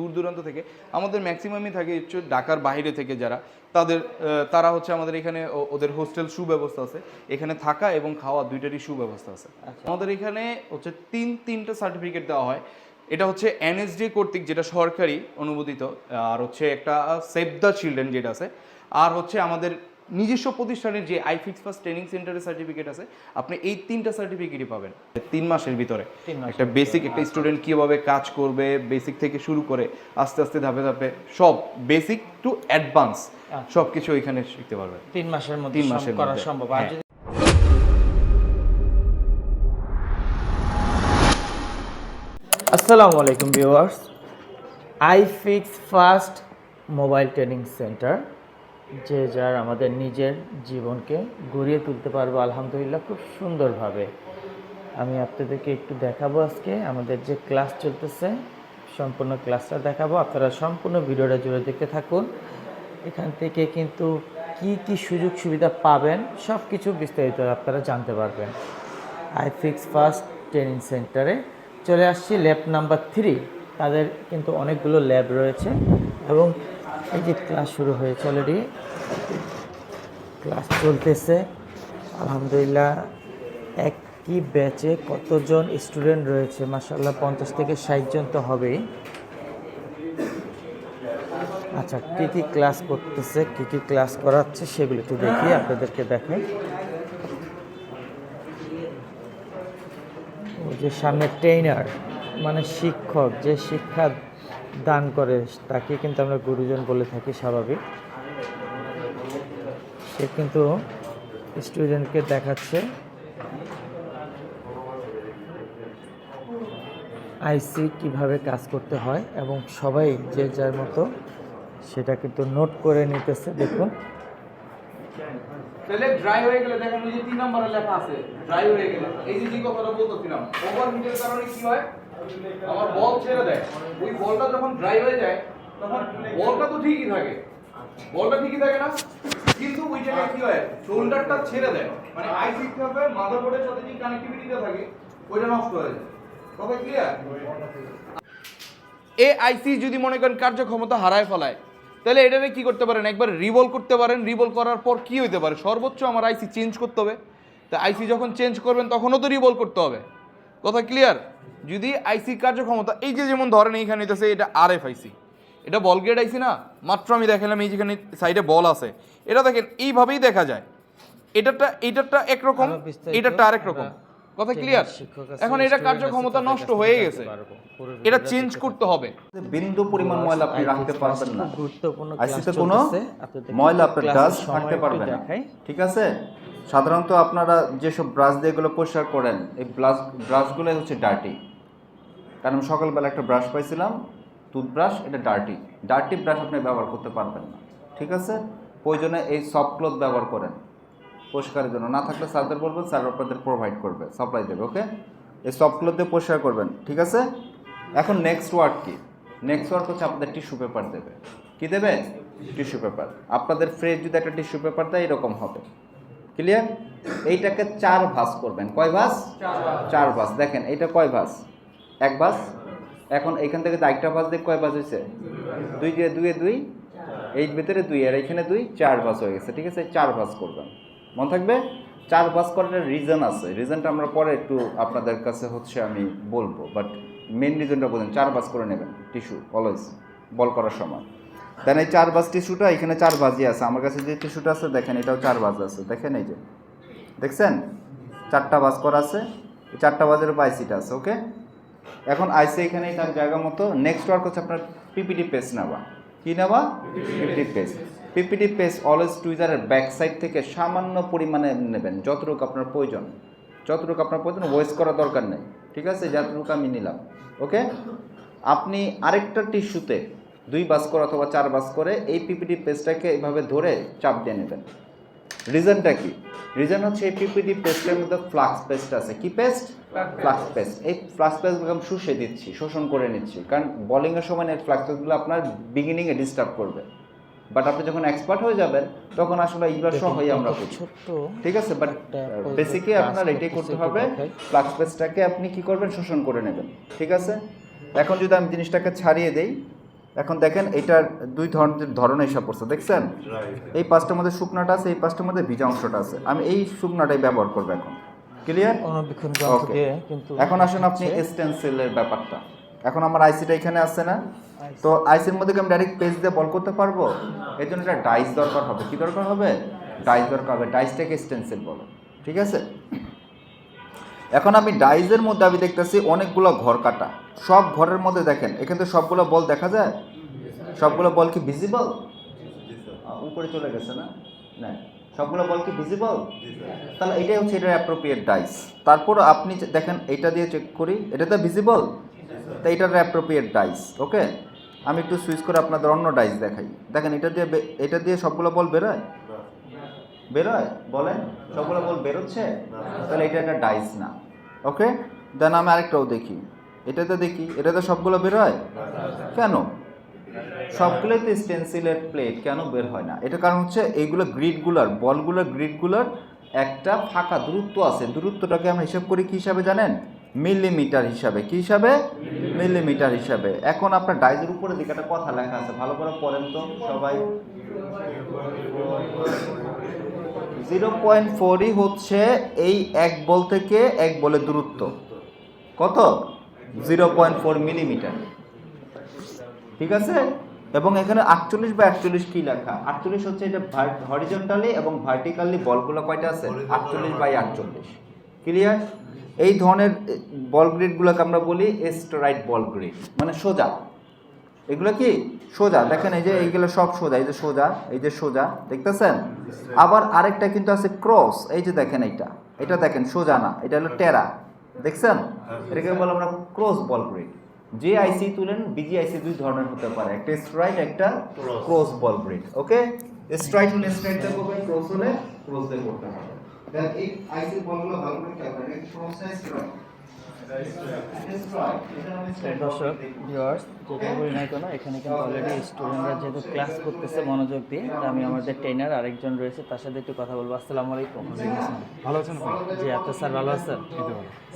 দূর দূরান্ত থেকে। আমাদের ম্যাক্সিমামই থাকে হচ্ছে ঢাকার বাইরে থেকে যারা। তাদের তারা হচ্ছে আমাদের এখানে ওদের হোস্টেল সুব্যবস্থা আছে। এখানে থাকা এবং খাওয়া দুইটারই সুব্যবস্থা আছে। আমাদের এখানে হচ্ছে তিন তিনটা সার্টিফিকেট দেওয়া হয়। এটা হচ্ছে এনএসডি কর্তৃক যেটা সরকারি অনুমোদিত আর হচ্ছে একটা সেভ দ্য চিলড্রেন যেটা আছে। আর হচ্ছে আমাদের নিজস্ব প্রতিষ্ঠানের যে আইফিক্স ফার্স্ট ট্রেনিং সেন্টারের সার্টিফিকেট আছে আপনি এই তিনটা সার্টিফিকেটই পাবেন। তিন মাসের ভিতরে। একটা বেসিক একটা স্টুডেন্ট কীভাবে কাজ করবে বেসিক থেকে শুরু করে আস্তে আস্তে ধাপে ধাপে সব বেসিক টু অ্যাডভান্স সব কিছু এখানে শিখতে পারবেন। তিন মাসের মধ্যে তিন মাসের করা সম্ভব। আর হ্যাঁ। যদি আসসালামু আলাইকুম viewers. I fix first mobile training centre যে যার আমাদের নিজের জীবনকে গড়িয়ে তুলতে পারব আলহামদুলিল্লাহ খুব সুন্দরভাবে। আমি আপনাদেরকে একটু দেখাবো আজকে। আমাদের যে ক্লাস চলতেছে, সম্পূর্ণ ক্লাসটা দেখাবো। আপনারা সম্পূর্ণ ভিডিওটা জুড়ে দেখতে থাকুন। এখান থেকে কিন্তু কি কি সুযোগ সুবিধা পাবেন সব কিছু বিস্তারিত আপনারা জানতে পারবেন। আই ফিক্স ফার্স্ট ট্রেনিং সেন্টারে চলে আসছি ল্যাব নাম্বার থ্রি তাদের কিন্তু অনেকগুলো ল্যাব রয়েছে এবং এই যে ক্লাস শুরু হয়েছে অলরেডি ক্লাস চলতেছে। আলহামদুলিল্লাহ, একই ব্যাচে কতজন স্টুডেন্ট রয়েছে? মাসাল্লাহ পঞ্চাশ থেকে ষাট জন তো হবেই। আচ্ছা কী কী ক্লাস করতেছে, কী কী ক্লাস করাচ্ছে সেগুলো একটু দেখি, আপনাদেরকে দেখাই। ওই যে সামনে ট্রেনার মানে শিক্ষক, যে শিক্ষা দান করে, তাকে কিন্তু আমরা গুরুজন বলে থাকি স্বাভাবিক। সে কিন্তু স্টুডেন্টকে দেখাচ্ছে। আইসি কীভাবে কাজ করতে হয় এবং সবাই যে যার মতো সেটা কিন্তু নোট করে নিতেছে, দেখুন। তাহলে ড্রাই হয়ে গেলে দেখেন ওই যে তিন নম্বরে লেখা আছে ড্রাই হয়ে গেলে। এই যে যে কথাটা বলতেছিলাম ওভার হিটের কারণে কি হয়? আমার বল ছেড়ে দেয়। ওই বলটা যখন ড্রাই হয়ে যায়, তখন বলটা তো ঠিকই থাকে। বলটা ঠিকই থাকে না, কিন্তু ওই জায়গায় কি হয়? শোল্ডারটা ছেড়ে দেয়। মানে আই আইসি হবে মাদারবোর্ডের সাথে যে কানেক্টিভিটিটা থাকে, ওইটা নষ্ট হয়ে যায়। কথা ক্লিয়ার এ আইসি যদি মনে করেন কার্যক্ষমতা হারায় ফেলায় তাহলে এটারে কি করতে পারেন? একবার রিভল করতে পারেন। রিভল করার পর কি হইতে পারে? সর্বোচ্চ আমার আইসি চেঞ্জ করতে হবে। তা আইসি যখন চেঞ্জ করবেন তখনও তো রিভল করতে হবে। কথা ক্লিয়ার যদি আইসি কার্যক্ষমতা এই যে যেমন ধরেন এইখানে হইতেছে এটা আর এফ আইসি এটা বল গ্রেড আইসি না? মাত্র আমি দেখালাম এই যেখানে সাইডে বল আছে। এটা দেখেন এইভাবেই দেখা যায়। এটারটা এটারটা একরকম এটারটা আরেক রকম। কথা ক্লিয়ার এখন এটা কার্যক্ষমতা নষ্ট হয়ে গেছে। এটা চেঞ্জ করতে হবে। বিন্দু পরিমাণ ময়লা আপনি রাখতে পারবেন না। গুরুত্বপূর্ণ আইসিতে কোনো ময়লা আপনার ডাস্ট রাখতে পারবেন না। ঠিক আছে? সাধারণত আপনারা যেসব ব্রাশ দিয়ে এগুলো পরিষ্কার করেন এই ব্রাশ ব্রাশগুলোই হচ্ছে ডার্টি কারণ সকালবেলা একটা ব্রাশ পাইছিলাম টুথব্রাশ এটা ডার্টি ডার্টি ব্রাশ আপনি ব্যবহার করতে পারবেন না। ঠিক আছে? প্রয়োজনে এই সফট ক্লথ ব্যবহার করেন। পরিষ্কারের জন্য। না থাকলে স্যারদের বলবেন স্যার আপনাদের প্রোভাইড করবে সাপ্লাই দেবে ওকে এই সফট দিয়ে পরিষ্কার করবেন ঠিক আছে? এখন নেক্সট ওয়ার্ক কি? নেক্সট ওয়ার্ক হচ্ছে আপনাদের টিস্যু পেপার দেবে। কি দেবে? টিস্যু পেপার আপনাদের ফ্রেশ যদি একটা টিস্যু পেপার দেয় এরকম হবে। ক্লিয়ার এইটাকে চার ভাঁজ করবেন। কয় ভাস চার ভাঁজ। দেখেন এইটা কয় ভাস এক ভাঁজ? এখন এইখান থেকে আরেকটা ভাঁজ দিয়ে কয় ভাঁজ হয়েছে? দুই দিয়ে দুই এই ভিতরে দুই আর এখানে দুই চার ভাঁজ হয়ে গেছে ঠিক আছে? চার ভাঁজ করবেন। মনে থাকবে? চার ভাঁজ করার রিজন আছে রিজনটা আমরা পরে একটু আপনাদের কাছে হচ্ছে আমি বলব। বাট মেন রিজনটা বলেন চার ভাঁজ করে নেবেন টিস্যু অলওয়েজ বল করার সময়। দেন এই চার ভাঁজ টিস্যুটা এখানে চার বাজি আছে। আমার কাছে যে টিস্যুটা আছে, দেখেন, এটাও চার ভাঁজ আছে। দেখেন এই যে, দেখছেন? চারটা ভাঁজ করা আছে। চারটা ভাঁজের উপর আইসিটা আছে ওকে এখন আইসি এখানে তার জায়গা মতো। নেক্সট ওয়ার্ক হচ্ছে আপনার পিপিটি পেজ নেওয়া। কী নেওয়া? PPT page PPT page always টুইজারের back side থেকে সামান্য পরিমাণে নেবেন যতটুকু আপনার প্রয়োজন। যতটুকু আপনার প্রয়োজন ওয়েস্ট করার দরকার নেই। ঠিক আছে? যতটুকু আমি নিলাম। ওকে? আপনি আরেকটা টিস্যুতে দুই বাস করে অথবা চার বাস করে এই পিপিটি পেজটাকে এইভাবে ধরে চাপ দিয়ে নেবেন। রিজনটা কি? রিজন হচ্ছে এই পিপিটি পেস্টের মধ্যে ফ্লাক্স পেস্ট আছে। কি পেস্ট? Flux paste. এই ফ্লাক্স পেস্টগুলো আমি শুষে দিচ্ছি শোষণ করে নিচ্ছি। কারণ বোলিংয়ের সময় এই ফ্লাক্স পেস্টগুলো আপনার বিগিনিংয়ে ডিস্টার্ব করবে। বাট আপনি যখন এক্সপার্ট হয়ে যাবেন তখন আসলে এইগুলো সহই আমরা করছি ছোট্ট ঠিক আছে? বাট বেসিকলি আপনার এটাই করতে হবে। ফ্লাক্স পেস্টটাকে আপনি কি করবেন? শোষণ করে নেবেন। ঠিক আছে? এখন যদি আমি জিনিসটাকে ছাড়িয়ে দেই এখন দেখেন এটার দুই ধরনের ধরনের হিসাব পড়ছে দেখছেন? এই পাঁচটার মধ্যে শুকনাটা আছে এই পাঁচটার মধ্যে ভিজা অংশটা আছে। আমি এই শুকনাটাই ব্যবহার করব এখন। ক্লিয়ার এখন আসেন আপনি স্টেন্সিলের ব্যাপারটা। এখন আমার আইসিটা এখানে আছে না? তো আইসির মধ্যে কি আমি ডাইরেক্ট পেজ দিয়ে বল করতে পারব? এর জন্য একটা ডাইস দরকার হবে। কি দরকার হবে? ডাইস দরকার হবে। ডাইসটাকে স্টেন্সিল বলো। ঠিক আছে? এখন আমি ডাইসের মধ্যে আমি দেখতেছি অনেকগুলো ঘর কাটা। সব ঘরের মধ্যে দেখেন এখানে তো সবগুলো বল দেখা যায়? সবগুলো বল কি ভিজিবল উপরে চলে গেছে না? না সবগুলো বল কি ভিজিবল তাহলে এটাই হচ্ছে এটার অ্যাপ্রোপ্রিয়েট ডাইস তারপর আপনি দেখেন এটা দিয়ে চেক করি। এটা তো ভিজিবল তো এটার অ্যাপ্রোপ্রিয়েট ডাইস ওকে আমি একটু সুইচ করে আপনাদের অন্য ডাইস দেখাই। দেখেন এটা দিয়ে এটা দিয়ে সবগুলো বল বেরোয়? বেরোয়? বলেন, সবগুলো বল বেরোচ্ছে? তাহলে এটা একটা ডাইস না। ওকে দেন আমি আরেকটাও দেখি। এটাতে দেখি, এটাতে সবগুলো বেরোয়? কেন? সবগুলোই তো স্টেন্সিলের প্লেট কেন বের হয় না? এটা কারণ হচ্ছে এইগুলো গ্রিডগুলার বলগুলোর গ্রিডগুলার একটা ফাঁকা দূরত্ব আছে। দূরত্বটাকে আমরা হিসাব করি কি হিসাবে জানেন? মিলিমিটার হিসাবে, কি হিসাবে? মিলিমিটার হিসাবে। এখন আপনার ডাইজের উপরে দিকে একটা কথা লেখা আছে, ভালো করে পড়েন তো সবাই। জিরো পয়েন্ট ফোরই হচ্ছে এই এক বল থেকে এক বলের দূরত্ব। কত? Zero point four millimetre. ঠিক আছে? এবং এখানে আটচল্লিশ বা একচল্লিশ কি লেখা? আটচল্লিশ হচ্ছে এটা হরিজন্টালি এবং ভার্টিক্যালি বলগুলো কয়টা আছে? আটচল্লিশ বাই আটচল্লিশ। ক্লিয়ার এই ধরনের বল গ্রিডগুলোকে আমরা বলি স্ট্রাইট বল গ্রিড মানে সোজা। এগুলো কি? সোজা। দেখেন এই যে এইগুলো সব সোজা এই যে সোজা এই যে সোজা দেখতেছেন? আবার আরেকটা কিন্তু আছে ক্রস এই যে দেখেন এইটা। এটা দেখেন সোজা না এটা হলো টেরা। দেখছেন? এটাকে বলে আমরা ক্রস বল গ্রিড যে আইসি তুলেন বিজি আইসি দুই ধরনের হতে পারে। একটা স্ট্রাইট একটা cross ball grid okay straight হলে স্ট্রাইট দিয়ে করবেন ক্রস হলে ক্রস দিয়ে করতে হবে দেন এই আইসি বলগুলো ভালো করে processor দর্শক। ভিউয়ার্স যেটা বলি না কেন? এখানে কিন্তু অলরেডি স্টুডেন্টরা যেহেতু ক্লাস করতেছে মনোযোগ দিয়ে আমি আমাদের ট্রেনার আরেকজন রয়েছে তার সাথে একটু কথা বলব। আসসালামু আলাইকুম। ভালো আছেন জি আপনার স্যার ভালো আছেন?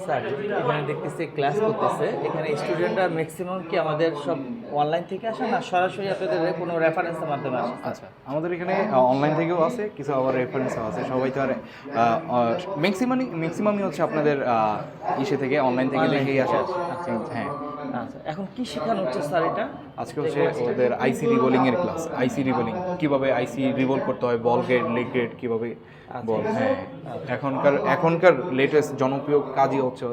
স্যার এখানে দেখতেছি ক্লাস করতেছে। এখানে স্টুডেন্টরা ম্যাক্সিমাম কি আমাদের সব অনলাইন থেকে আসে না সরাসরি আপনাদের কোনো রেফারেন্সের মাধ্যমে আসে? আচ্ছা আমাদের এখানে অনলাইন থেকেও আছে কিছু আবার রেফারেন্সও আছে। সবাই তো আর ম্যাক্সিমামই ম্যাক্সিমামই হচ্ছে আপনাদের ইসে থেকে অনলাইন থেকে দেখেই আসে। হ্যাঁ। আচ্ছা এখন কি শেখানো হচ্ছে স্যার এটা? আজকে হচ্ছে ওদের আইসি রিবোলিং এর ক্লাস আইসি রিবোলিং কীভাবে আইসি রিবোল করতে হয় বল গেট লেগ গেট কীভাবে বল। হ্যাঁ এখনকার এখনকার লেটেস্ট জনপ্রিয় কাজই হচ্ছে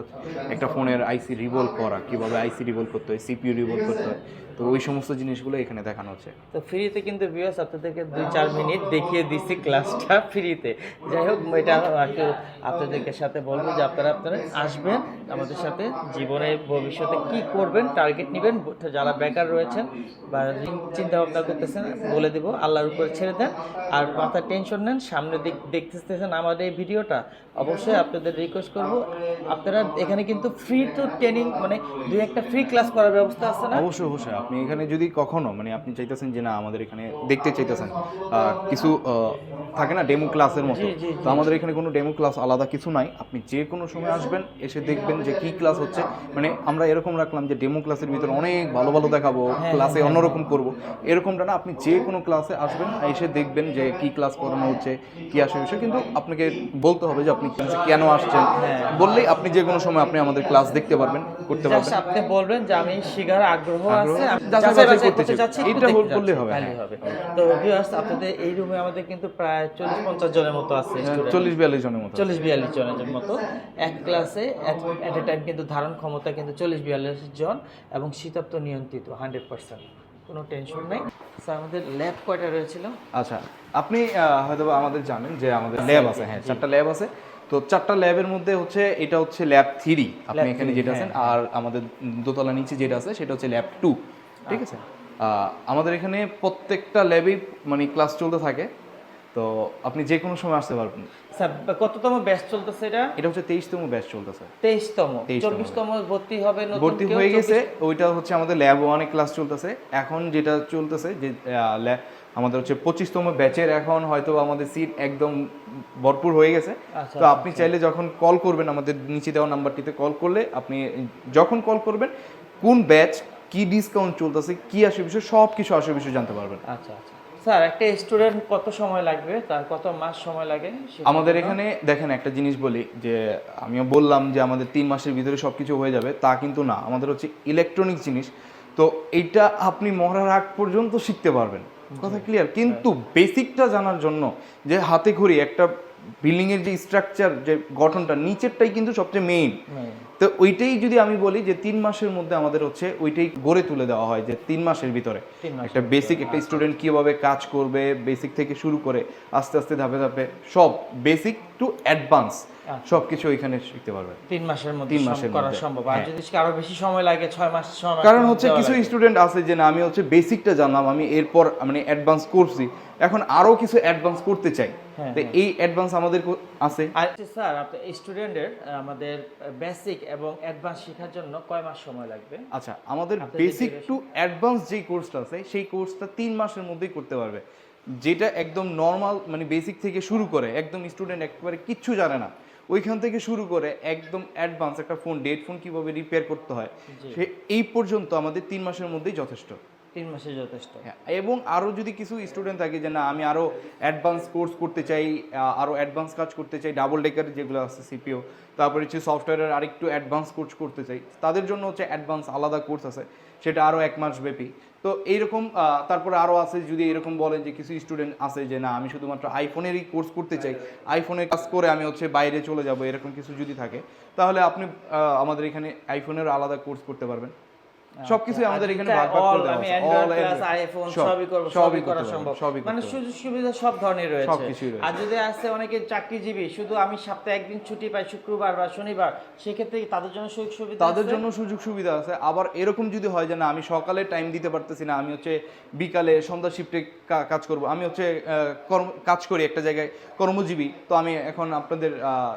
একটা ফোনের আইসি রিভল করা। কীভাবে আইসি রিভল করতে হয় সিপিইউ রিভল করতে হয়। তো ওই সমস্ত জিনিসগুলো এখানে দেখানো হচ্ছে। তো ফ্রিতে কিন্তু ভিউয়ার্স আপনাদেরকে দুই চার মিনিট দেখিয়ে দিচ্ছি ক্লাসটা ফ্রিতে যাই হোক এটা আর আপনাদেরকে সাথে বলব যে আপনারা আপনারা আসবেন আমাদের সাথে জীবনে ভবিষ্যতে কি করবেন টার্গেট নেবেন যারা বেকার রয়েছেন বা চিন্তা ভাবনা করতেছেন বলে দেব আল্লাহর উপরে ছেড়ে দেন। আর মাথায় টেনশন নেন সামনে দিক দেখতেছেন আমাদের এই ভিডিওটা অবশ্যই আপনাদের রিকোয়েস্ট করব। আপনারা এখানে কিন্তু ফ্রি তো ট্রেনিং মানে দুই একটা ফ্রি ক্লাস করার ব্যবস্থা আছে না? অবশ্যই অবশ্যই। আপনি এখানে যদি কখনো মানে আপনি চাইতেছেন যে না আমাদের এখানে দেখতে চাইতেছেন কিছু থাকে না ডেমো ক্লাসের মতো তো আমাদের এখানে কোনো ডেমো ক্লাস আলাদা কিছু নাই। আপনি যে কোনো সময় আসবেন এসে দেখবেন যে কি ক্লাস হচ্ছে। মানে আমরা এরকম রাখলাম যে ডেমো ক্লাসের ভিতরে অনেক ভালো ভালো দেখাবো হ্যাঁ, ক্লাসে অন্যরকম করব। এরকমটা না আপনি যে কোনো ক্লাসে আসবেন এসে দেখবেন যে কি ক্লাস করানো হচ্ছে কি আসে কিন্তু আপনাকে বলতে হবে যে আপনি কেন আসছেন। হ্যাঁ। বললেই আপনি যে কোনো সময় আপনি আমাদের ক্লাস দেখতে পারবেন করতে পারবেন। আপনি বলবেন যে আমি শিখার আগ্রহ আছে করতে চাচ্ছি hold করলেই যাচ্ছি, হবে, হ্যাঁ। তো ভিউয়ার্স আপনাদের এই রুমে আমাদের কিন্তু প্রায় চল্লিশ পঞ্চাশ জনের মতো আছে student। চল্লিশ বিয়াল্লিশ জনের মতো চল্লিশ বিয়াল্লিশ জনের মতো। এক ক্লাসে অ্যাট এ টাইম কিন্তু ধারণ ক্ষমতা কিন্তু চল্লিশ বিয়াল্লিশ জন এবং শীতাপ্ত নিয়ন্ত্রিত হান্ড্রেড পার্সেন্ট কোনো টেনশন নেই। স্যার আমাদের ল্যাব কয়টা রয়েছিল? আচ্ছা আপনি হয়তো আমাদের জানেন যে আমাদের ল্যাব আছে হ্যাঁ চারটা ল্যাব আছে। তো চারটা ল্যাবের মধ্যে হচ্ছে এটা হচ্ছে ল্যাব থ্রি আপনি এখানে যেটা আছেন আর আমাদের দোতলা নিচে যেটা আছে সেটা হচ্ছে ল্যাব টু ঠিক আছে? আমাদের এখানে প্রত্যেকটা ল্যাবেই মানে ক্লাস চলতে থাকে। তো আপনি যে কোনো সময় আসতে পারবেন। স্যার কততম ব্যাচ চলতেছে এটা? এটা হচ্ছে তেইশতম ব্যাচ চলতেছে। তেইশতম। 23 চব্বিশতম ভর্তি হবে ভর্তি হয়ে গেছে ওইটা হচ্ছে আমাদের ল্যাব ওয়ানে ক্লাস চলতেছে। এখন যেটা চলতেছে যে আমাদের হচ্ছে পঁচিশতম ব্যাচের এখন হয়তো আমাদের সিট একদম ভরপুর হয়ে গেছে। আচ্ছা, তো আপনি চাইলে যখন কল করবেন আমাদের নিচে দেওয়া নাম্বারটিতে কল করলে আপনি যখন কল করবেন কোন ব্যাচ কি ডিসকাউন্ট চলতেছে কি আসে বিষয় সব কিছু আসে বিষয় জানতে পারবেন। আচ্ছা আচ্ছা। স্যার একটা স্টুডেন্ট কত সময় লাগবে? তার কত মাস সময় লাগে আমাদের এখানে দেখেন একটা জিনিস বলি যে আমিও বললাম যে আমাদের তিন মাসের ভিতরে সব কিছু হয়ে যাবে তা কিন্তু না। আমাদের হচ্ছে ইলেকট্রনিক জিনিস। তো এইটা আপনি মরার আগ পর্যন্ত শিখতে পারবেন। কথা ক্লিয়ার কিন্তু বেসিকটা জানার জন্য যে হাতে খড়ি একটা বিল্ডিং এর যে স্ট্রাকচার যে গঠনটা নিচেরটাই কিন্তু সবচেয়ে মেইন। তো ওইটাই যদি আমি বলি যে তিন মাসের মধ্যে আমাদের হচ্ছে ওইটাই গড়ে তুলে দেওয়া হয় যে তিন মাসের ভিতরে। একটা বেসিক একটা স্টুডেন্ট কীভাবে কাজ করবে বেসিক থেকে শুরু করে আস্তে আস্তে ধাপে ধাপে সব বেসিক টু অ্যাডভান্স ওইখানে শিখতে পারবে। তিন মাসের মধ্যে তিন মাসের করা সম্ভব। আর হ্যাঁ। যদি আরও বেশি সময় লাগে ছয় মাস সময় কারণ হচ্ছে কিছু স্টুডেন্ট আছে যে না আমি হচ্ছে বেসিকটা জানলাম আমি এরপর মানে অ্যাডভান্স করছি। এখন আরও কিছু অ্যাডভান্স করতে চাই। হ্যাঁ, তো এই অ্যাডভান্স আমাদের আছে। আর স্যার স্টুডেন্টের আমাদের বেসিক এবং অ্যাডভান্স শেখার জন্য কয় মাস সময় লাগবে? আচ্ছা আমাদের বেসিক টু অ্যাডভান্স যে কোর্সটা আছে সেই কোর্সটা তিন মাসের মধ্যেই করতে পারবে। যেটা একদম নর্মাল মানে বেসিক থেকে শুরু করে একদম স্টুডেন্ট একবারে কিচ্ছু জানে না ওইখান থেকে শুরু করে একদম অ্যাডভান্স একটা ফোন ডেট ফোন কীভাবে রিপেয়ার করতে হয় সে এই পর্যন্ত আমাদের তিন মাসের মধ্যেই যথেষ্ট। তিন মাসে যথেষ্ট। হ্যাঁ, এবং আরও যদি কিছু স্টুডেন্ট থাকে যে না আমি আরও অ্যাডভান্স কোর্স করতে চাই আরও অ্যাডভান্স কাজ করতে চাই ডাবল ডেকার যেগুলো আছে সিপিও তারপরে হচ্ছে সফটওয়্যারের আরেকটু অ্যাডভান্স কোর্স করতে চাই। তাদের জন্য হচ্ছে অ্যাডভান্স আলাদা কোর্স আছে সেটা আরও এক মাস ব্যাপী। তো এইরকম তারপরে আরও আছে যদি এরকম বলেন যে কিছু স্টুডেন্ট আছে যে না আমি শুধুমাত্র আইফোনেরই কোর্স করতে চাই আইফোনের কাজ করে আমি হচ্ছে বাইরে চলে যাব এরকম কিছু যদি থাকে তাহলে আপনি আমাদের এখানে আইফোনের আলাদা কোর্স করতে পারবেন। সবকিছুই আমাদের এখানে ভাগ ভাগ করে দেওয়া আছে। All প্লাস আইফোন সবই করব সবই করা সম্ভব। মানে সুযোগ সুবিধা সব ধরনের রয়েছে। আর যদি অনেকে চাকরিজীবী শুধু আমি সপ্তাহে একদিন ছুটি পাই শুক্রবার বা শনিবার সেক্ষেত্রে তাদের জন্য সুযোগ সুবিধা তাদের? জন্য সুযোগ সুবিধা আছে। আবার এরকম যদি হয় যে না আমি সকালে টাইম দিতে পারতেছি না আমি হচ্ছে বিকালে সন্ধ্যা শিফটে কাজ করব। আমি হচ্ছে কর্ম কাজ করি একটা জায়গায় কর্মজীবী। তো আমি এখন আপনাদের আহ,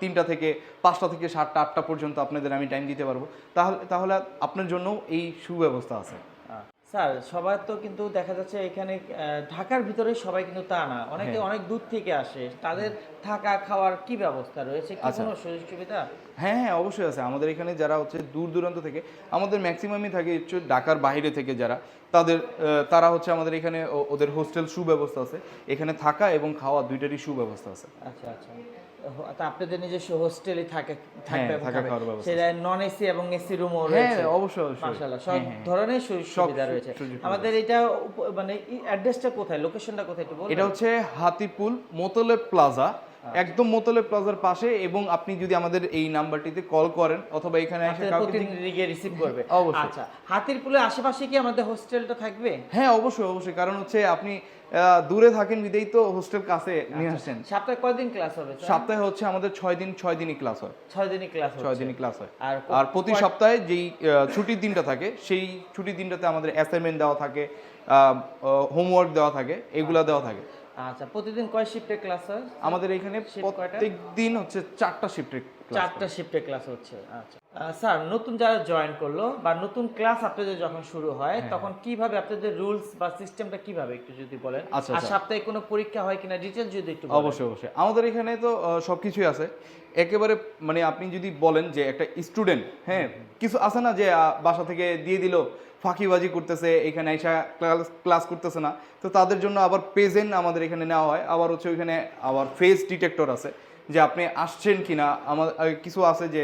তিনটা থেকে পাঁচটা থেকে সাতটা আটটা পর্যন্ত আপনাদের আমি টাইম দিতে পারব। তাহলে তাহলে আপনার জন্য এই সুব্যবস্থা আছে। স্যার সবার তো কিন্তু দেখা যাচ্ছে এখানে ঢাকার ভিতরে সবাই কিন্তু তা না। অনেকে হ্যাঁ। অনেক দূর থেকে আসে। তাদের থাকা খাওয়ার কি ব্যবস্থা রয়েছে? কি আচ্ছা। কোনো সুযোগ সুবিধা হ্যাঁ হ্যাঁ অবশ্যই আছে। আমাদের এখানে যারা হচ্ছে দূর দূরান্ত থেকে আমাদের ম্যাক্সিমামই থাকে হচ্ছে ঢাকার বাইরে থেকে যারা। তাদের তারা হচ্ছে আমাদের এখানে ওদের হোস্টেল সুব্যবস্থা আছে। এখানে থাকা এবং খাওয়া দুইটারই সুব্যবস্থা আছে। আচ্ছা আচ্ছা। আপনাদের নিজস্ব হোস্টেলে থাকে থাকবে হ্যাঁ, সেটা নন এসি এবং এসি রুমও হ্যাঁ রয়েছে। অবশ্যই অবশ্যই। মাশাআল্লাহ সব হ্যাঁ। ধরনের সুবিধা রয়েছে। আমাদের এটা মানে অ্যাড্রেসটা কোথায়? লোকেশনটা কোথায় একটু বলুন এটা হচ্ছে হাতিপুল মোতলে প্লাজা। একদম মোতলে প্লাজার পাশে এবং আপনি যদি আমাদের এই নাম্বারটিতে কল করেন অথবা এখানে এসে কাউকে প্রতিনিধি গিয়ে রিসিভ করবে। অবশ্যই। আচ্ছা হাতির পুলের আশেপাশে কি আমাদের হোস্টেলটা থাকবে? হ্যাঁ অবশ্যই অবশ্যই। কারণ হচ্ছে আপনি দূরে থাকেন বিদেই তো হোস্টেল কাছে নিয়ে আচ্ছা। আসেন। সপ্তাহে কয়দিন ক্লাস হবে? সপ্তাহে হচ্ছে আমাদের ছয় দিন ছয় দিনই ক্লাস হয়। ছয় দিনই ক্লাস ছয় দিনই ক্লাস হয়। আর আর প্রতি সপ্তাহে যেই ছুটির দিনটা থাকে সেই ছুটির দিনটাতে আমাদের অ্যাসাইনমেন্ট দেওয়া থাকে হোমওয়ার্ক দেওয়া থাকে এগুলা দেওয়া থাকে। আচ্ছা প্রতিদিন কয় শিফটে ক্লাস হয়? আমাদের এখানে প্রত্যেক দিন হচ্ছে চারটা শিফটের চারটা শিফটে ক্লাস হচ্ছে আচ্ছা। স্যার নতুন যারা জয়েন করল বা নতুন ক্লাস আপনাদের যখন শুরু হয় হ্যাঁ। তখন কীভাবে আপনাদের রুলস বা সিস্টেমটা কীভাবে একটু যদি বলেন? আচ্ছা, আর আচ্ছা। সাপ্তাহিক কোনো পরীক্ষা হয় কিনা ডিটেলস যদি একটু অবশ্যই অবশ্যই। আমাদের এখানে তো আহ, সবকিছুই আছে। একেবারে মানে আপনি যদি বলেন যে একটা স্টুডেন্ট হ্যাঁ কিছু আছে না যে বাসা থেকে দিয়ে দিল ফাঁকিবাজি করতেছে এখানে এসে ক্লাস ক্লাস করতেছে না। তো তাদের জন্য আবার প্রেজেন্ট আমাদের এখানে নেওয়া হয়। আবার হচ্ছে ওইখানে আবার ফেস ডিটেক্টর আছে যে আপনি আসছেন কিনা। আমার আহ, কিছু আছে যে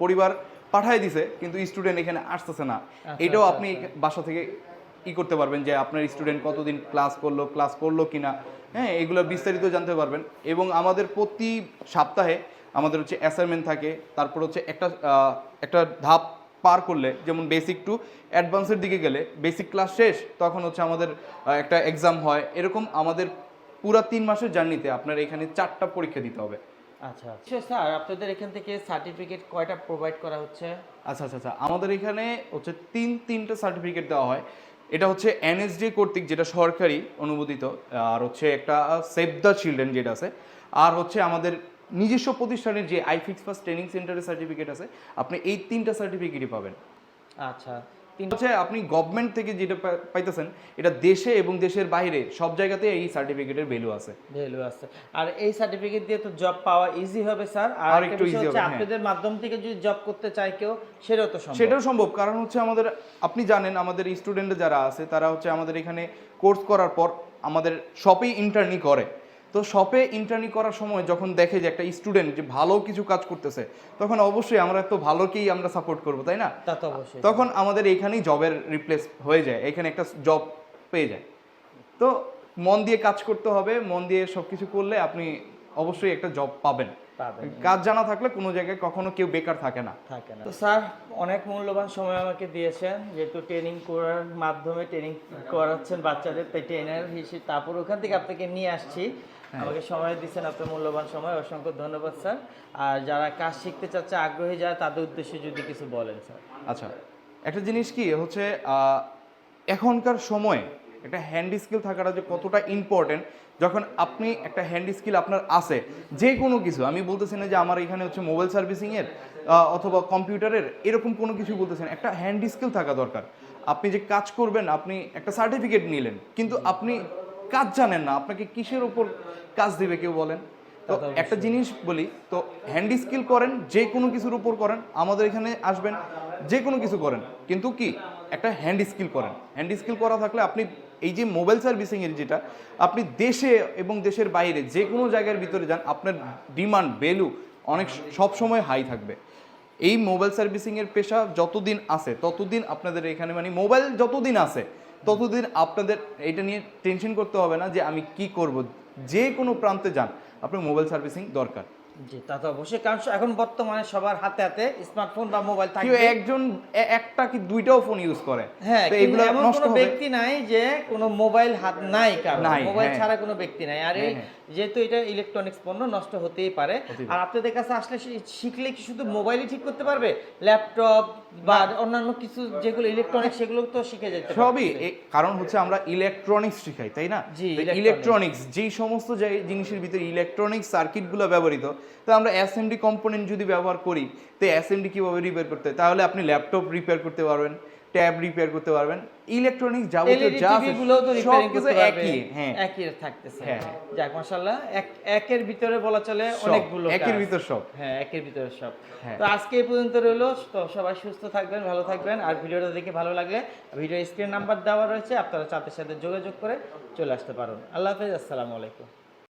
পরিবার পাঠায় দিছে কিন্তু স্টুডেন্ট এখানে আসতেছে না। এটাও আচ্ছা, আপনি বাসা থেকে ই করতে পারবেন যে আপনার স্টুডেন্ট কতদিন ক্লাস করল ক্লাস করল কিনা। হ্যাঁ এগুলো বিস্তারিত জানতে পারবেন। এবং আমাদের প্রতি সপ্তাহে আমাদের হচ্ছে অ্যাসাইনমেন্ট থাকে। তারপর হচ্ছে একটা একটা ধাপ পার করলে যেমন বেসিক টু অ্যাডভান্সের দিকে গেলে বেসিক ক্লাস শেষ তখন হচ্ছে আমাদের একটা এক্সাম হয়। এরকম আমাদের পুরা তিন মাসের জার্নিতে আপনার এখানে চারটা পরীক্ষা দিতে হবে। আচ্ছা আচ্ছা। স্যার আপনাদের এখান থেকে সার্টিফিকেট কয়টা প্রোভাইড করা হচ্ছে? আচ্ছা আচ্ছা আচ্ছা। আমাদের এখানে হচ্ছে তিন তিনটা সার্টিফিকেট দেওয়া হয়। এটা হচ্ছে এনএসডি কর্তৃক যেটা সরকারি অনুমোদিত আর হচ্ছে একটা সেভ দ্য চিলড্রেন যেটা আছে। আর হচ্ছে আমাদের নিজস্ব প্রতিষ্ঠানের যে আইফিক্স ফার্স্ট ট্রেনিং সেন্টারের সার্টিফিকেট আছে আপনি এই তিনটা সার্টিফিকেটই পাবেন। আচ্ছা। হচ্ছে আপনি গভর্নমেন্ট থেকে যেটা পাইতেছেন এটা দেশে এবং দেশের বাইরে সব জায়গাতে এই সার্টিফিকেটের ভ্যালু আছে। ভ্যালু আছে। আর এই সার্টিফিকেট দিয়ে তো জব পাওয়া ইজি হবে স্যার আর একটু হচ্ছে হবে, হ্যাঁ। আপনাদের মাধ্যম থেকে যদি জব করতে চায় কেউ সেটাও তো সম্ভব। সেটাও সম্ভব কারণ হচ্ছে আমাদের আপনি জানেন আমাদের স্টুডেন্ট যারা আছে তারা হচ্ছে আমাদের এখানে কোর্স করার পর আমাদের শপেই ইন্টার্নি করে। তো শপে ইন্টার্নি করার সময় যখন দেখে যে একটা স্টুডেন্ট যে ভালো কিছু কাজ করতেছে তখন অবশ্যই আমরা তো ভালোকেই আমরা সাপোর্ট করব তাই না? তা তো অবশ্যই। তখন আমাদের এখানেই জবের রিপ্লেস হয়ে যায় এখানে একটা জব পেয়ে যায়। তো মন দিয়ে কাজ করতে হবে মন দিয়ে সব কিছু করলে আপনি অবশ্যই একটা জব পাবেন পাবেন। কাজ জানা থাকলে কোনো জায়গায় কখনো কেউ বেকার থাকে না। থাকে না। তো স্যার অনেক মূল্যবান সময় আমাকে দিয়েছেন যেহেতু ট্রেনিং করার মাধ্যমে ট্রেনিং করাচ্ছেন বাচ্চাদের তাই ট্রেনার হিসেবে তারপর ওখান থেকে আপনাকে নিয়ে আসছি। আমাকে সময় দিচ্ছেন আপনার মূল্যবান সময় অসংখ্য ধন্যবাদ স্যার। আর যারা কাজ শিখতে চাচ্ছে আগ্রহী যারা তাদের উদ্দেশ্যে যদি কিছু বলেন স্যার। আচ্ছা একটা জিনিস কি হচ্ছে এখনকার সময়ে একটা হ্যান্ড স্কিল থাকাটা যে কতটা ইম্পর্টেন্ট যখন আপনি একটা হ্যান্ড স্কিল আপনার আছে যে কোনো কিছু আমি বলতেছি না যে আমার এখানে হচ্ছে মোবাইল সার্ভিসিংয়ের অথবা কম্পিউটারের এরকম কোনো কিছু বলতেছেন একটা হ্যান্ড স্কিল থাকা দরকার। আপনি যে কাজ করবেন আপনি একটা সার্টিফিকেট নিলেন কিন্তু আপনি কাজ জানেন না আপনাকে কিসের উপর কাজ দিবে কেউ বলেন? তো একটা জিনিস বলি তো হ্যান্ড স্কিল করেন যে কোনো কিছুর উপর করেন আমাদের এখানে আসবেন যে কোনো কিছু করেন কিন্তু কি একটা হ্যান্ড স্কিল করেন। হ্যান্ড স্কিল করা থাকলে আপনি এই যে মোবাইল সার্ভিসিং এর যেটা, আপনি দেশে এবং দেশের বাইরে যে কোনো জায়গার ভিতরে যান, আপনার ডিমান্ড ভ্যালু অনেক সব সময় হাই থাকবে। এই মোবাইল সার্ভিসিং এর পেশা যতদিন আছে, ততদিন আপনাদের এখানে মানে মোবাইল যতদিন আছে, ততদিন আপনাদের এটা নিয়ে টেনশন করতে হবে না যে আমি কি করব। যে কোনো প্রান্তে যান, আপনার মোবাইল সার্ভিসিং দরকার। জি তা তো অবশ্যই। কারণ এখন বর্তমানে সবার হাতে হাতে স্মার্টফোন বা মোবাইল থাকে একজন একটা কি দুইটাও ফোন ইউজ করে? হ্যাঁ এগুলো এমন কোনো ব্যক্তি নাই যে কোনো মোবাইল হাত নাই কারণ মোবাইল হ্যাঁ। ছাড়া কোনো ব্যক্তি নাই। আর এই হ্যাঁ, যেহেতু এটা ইলেকট্রনিক্স পণ্য নষ্ট হতেই পারে। আর আপনাদের কাছে আসলে শিখলে কি শুধু মোবাইলই ঠিক করতে পারবে? ল্যাপটপ বা অন্যান্য কিছু যেগুলো ইলেকট্রনিক্স সেগুলো তো শিখে যেতে সবই কারণ হচ্ছে আমরা ইলেকট্রনিক্স শিখাই তাই না? ইলেকট্রনিক্স যেই সমস্ত জায়- জিনিসের ভিতরে ইলেকট্রনিক্স সার্কিটগুলো ব্যবহৃত তো আমরা অ্যাসেম্বলি কম্পোনেন্ট যদি ব্যবহার করি তো অ্যাসেম্বলি কীভাবে রিপেয়ার করতে হয়? তাহলে আপনি ল্যাপটপ রিপেয়ার করতে পারবেন। ট্যাব রিপেয়ার করতে পারবেন। ইলেকট্রনিক্স যাবতীয় যা আছে গুলোও তো রিপেয়ারিং করতে একই হ্যাঁ। একই থাকতেছে। হ্যাঁ। যাক মাশাআল্লাহ এক একের ভিতরে বলা চলে অনেকগুলো একের। ভিতর সব। হ্যাঁ একের ভিতরে সব। হ্যাঁ। তো আজকে এই পর্যন্ত রইল। তো সবাই সুস্থ থাকবেন ভালো থাকবেন। আর ভিডিওটা দেখে ভালো লাগলে ভিডিও স্ক্রিন নাম্বার দেওয়া রয়েছে আপনারা চাঁদের সাথে যোগাযোগ করে চলে আসতে পারেন। আল্লাহ হাফেজ আসসালামু আলাইকুম।